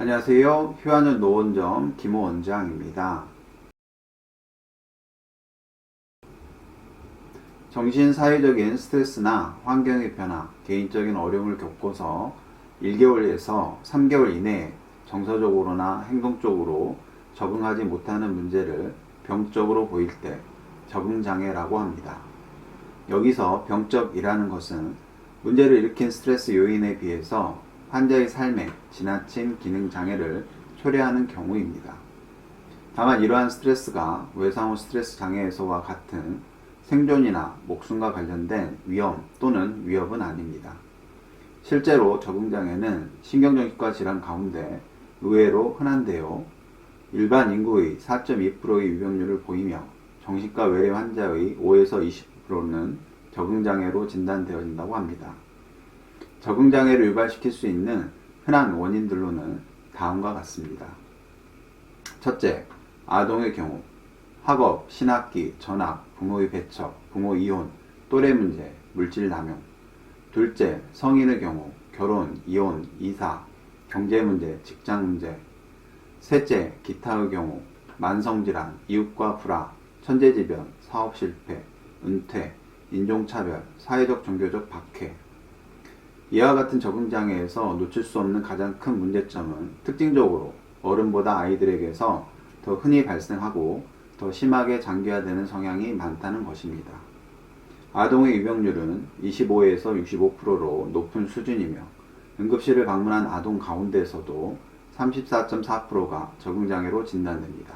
안녕하세요. 휴하는 노원점 김호 원장입니다. 정신 사회적인 스트레스나 환경의 변화, 개인적인 어려움을 겪고서 1개월에서 3개월 이내에 정서적으로나 행동적으로 적응하지 못하는 문제를 병적으로 보일 때 적응장애라고 합니다. 여기서 병적이라는 것은 문제를 일으킨 스트레스 요인에 비해서 환자의 삶에 지나친 기능 장애를 초래하는 경우입니다. 다만 이러한 스트레스가 외상후 스트레스 장애에서와 같은 생존이나 목숨과 관련된 위험 또는 위협은 아닙니다. 실제로 적응장애는 신경정신과 질환 가운데 의외로 흔한데요. 일반 인구의 4.2%의 유병률을 보이며 정신과 외래 환자의 5에서 20%는 적응장애로 진단되어진다고 합니다. 적응장애를 유발시킬 수 있는 흔한 원인들로는 다음과 같습니다. 첫째, 아동의 경우 학업, 신학기, 전학, 부모의 배척, 부모 이혼, 또래 문제, 물질 남용. 둘째, 성인의 경우 결혼, 이혼, 이사, 경제 문제, 직장 문제. 셋째, 기타의 경우 만성질환, 이웃과 불화, 천재지변, 사업 실패, 은퇴, 인종차별, 사회적 종교적 박해. 이와 같은 적응 장애에서 놓칠 수 없는 가장 큰 문제점은 특징적으로 어른보다 아이들에게서 더 흔히 발생하고 더 심하게 장기화되는 성향이 많다는 것입니다. 아동의 유병률은 25에서 65%로 높은 수준이며 응급실을 방문한 아동 가운데서도 34.4%가 적응장애로 진단됩니다.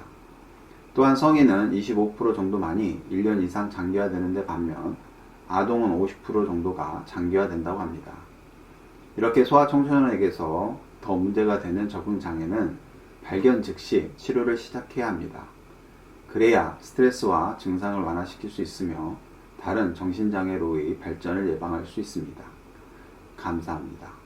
또한 성인은 25% 정도만이 1년 이상 장기화되는데 반면 아동은 50% 정도가 장기화된다고 합니다. 이렇게 소아 청소년에게서 더 문제가 되는 적응 장애는 발견 즉시 치료를 시작해야 합니다. 그래야 스트레스와 증상을 완화시킬 수 있으며 다른 정신장애로의 발전을 예방할 수 있습니다. 감사합니다.